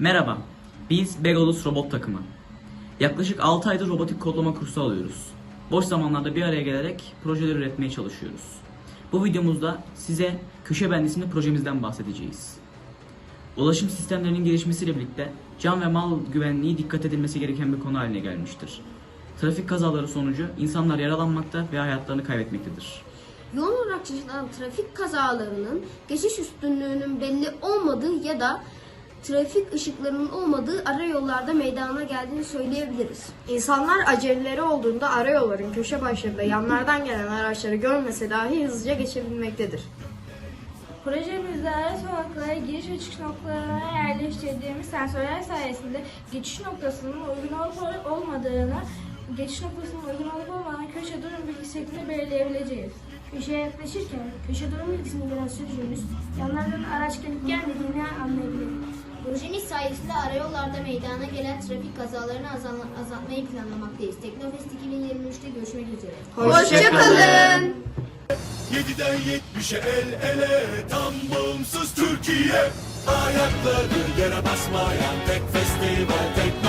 Merhaba, biz Begolus Robot takımı. Yaklaşık 6 aydır robotik kodlama kursu alıyoruz. Boş zamanlarda bir araya gelerek projeler üretmeye çalışıyoruz. Bu videomuzda size Köşe Ben isimli projemizden bahsedeceğiz. Ulaşım sistemlerinin gelişmesiyle birlikte can ve mal güvenliği dikkat edilmesi gereken bir konu haline gelmiştir. Trafik kazaları sonucu insanlar yaralanmakta ve hayatlarını kaybetmektedir. Yoğun olarak yaşanan trafik kazalarının geçiş üstünlüğünün belli olmadığı ya da trafik ışıklarının olmadığı ara yollarda meydana geldiğini söyleyebiliriz. İnsanlar aceleleri olduğunda arayolların köşe başlarında yanlardan gelen araçları görmese dahi hızlıca geçebilmektedir. Projemizde ara sokaklara giriş ve çıkış noktalarına yerleştirdiğimiz sensörler sayesinde geçiş noktasının uygun olup olmadığını, geçiş noktasının uygun olup olmadığını köşe durum şeklinde belirleyebileceğiz. Köşeye yaklaşırken köşe durum bilgisini gören sürücümüz yanlardan araç gelip gelmediğini anlayabilir. Projemiz sayesinde arayollarda meydana gelen trafik kazalarını azal- azaltmayı planlamaktayız. Teknofest 2023'te görüşmek üzere. Hoşçakalın. 7'den 70'e el ele tam bağımsız Türkiye Ayakları yere basmayan tek festival Tekno